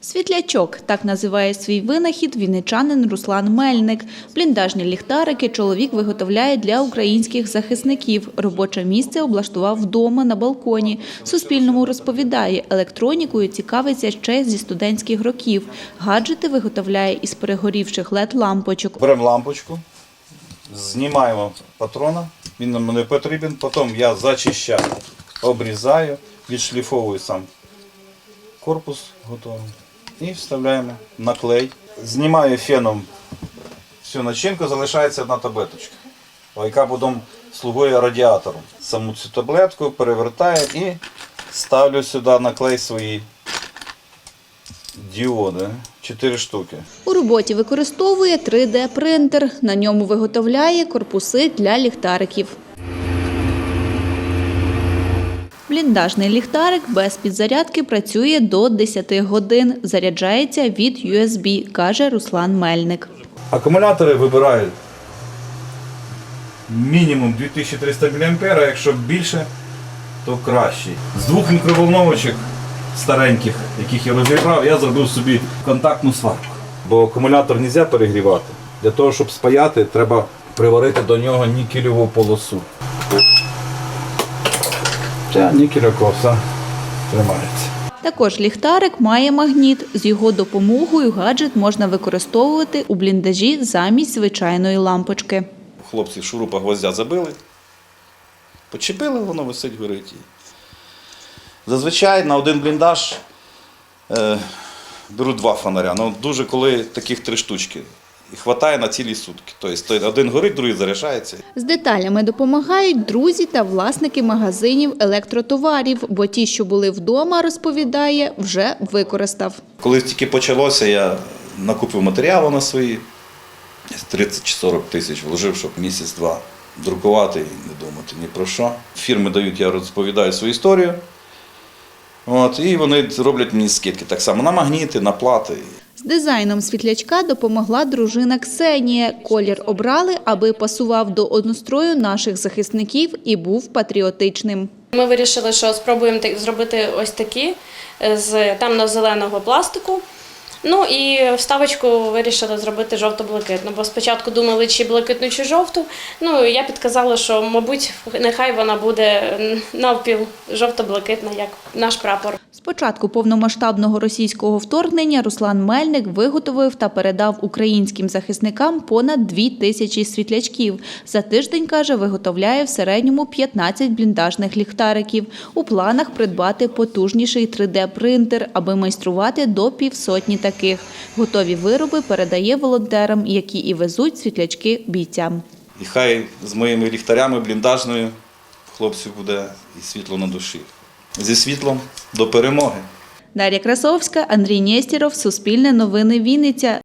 Світлячок так називає свій винахід вінничанин Руслан Мельник. Бліндажні ліхтарики чоловік виготовляє для українських захисників. Робоче місце облаштував вдома на балконі. Суспільному розповідає, електронікою цікавиться ще зі студентських років. Гаджети виготовляє із перегорівших led лампочок. Беремо лампочку, знімаємо патрона, він нам не потрібен, потім я зачищаю, обрізаю, відшліфовую сам корпус готовий і вставляємо на клей. Знімаю феном всю начинку, залишається одна таблеточка, яка потім слугує радіатором. Саму цю таблетку перевертаю і ставлю сюди на клей свої діоди, 4 штуки. У роботі використовує 3D-принтер. На ньому виготовляє корпуси для ліхтариків. Бліндажний ліхтарик без підзарядки працює до 10 годин. Заряджається від USB, каже Руслан Мельник. Акумулятори вибирають мінімум 2300 мА, а якщо більше, то краще. З двох мікроволновочок стареньких, яких я розібрав, я зробив собі контактну сварку. Бо акумулятор не можна перегрівати. Для того, щоб спаяти, треба приварити до нього нікелеву полосу. Ця нікельова коса тримається. Також ліхтарик має магніт. З його допомогою гаджет можна використовувати у бліндажі замість звичайної лампочки. Хлопці шурупа гвоздя забили, почепили, воно висить горить. Зазвичай на один бліндаж е, беру два фонаря. Ну, дуже коли таких три штучки. І хватає на цілі сутки. Тобто один горить, другий заряджається. З деталями допомагають друзі та власники магазинів електротоварів, бо ті, що були вдома, розповідає, вже використав. Коли тільки почалося, я накупив матеріалу на свої 30 чи 40 тисяч, вложив, щоб місяць-два друкувати і не думати ні про що. Фірми дають, я розповідаю свою історію. От, і вони роблять мені скидки так само на магніти, на плати. З дизайном світлячка допомогла дружина Ксенія. Колір обрали, аби пасував до однострою наших захисників і був патріотичним. Ми вирішили, що спробуємо зробити ось такі е, з темно-зеленого пластику. Ну і вставочку вирішили зробити жовто-блакитну, бо спочатку думали, чи блакитну, чи жовту. Ну я підказала, що, мабуть, нехай вона буде навпіл жовто-блакитна, як наш прапор. З початку повномасштабного російського вторгнення Руслан Мельник виготовив та передав українським захисникам понад дві тисячі світлячків. За тиждень, каже, виготовляє в середньому 15 бліндажних ліхтариків. У планах придбати потужніший 3D-принтер, аби майструвати до півсотні таких. Готові вироби передає волонтерам, які і везуть світлячки бійцям. І хай з моїми ліхтарями бліндажною хлопців буде і світло на душі. Зі світлом до перемоги. Дар'я Красовська, Андрій Нєстіров, Суспільне новини Вінниця.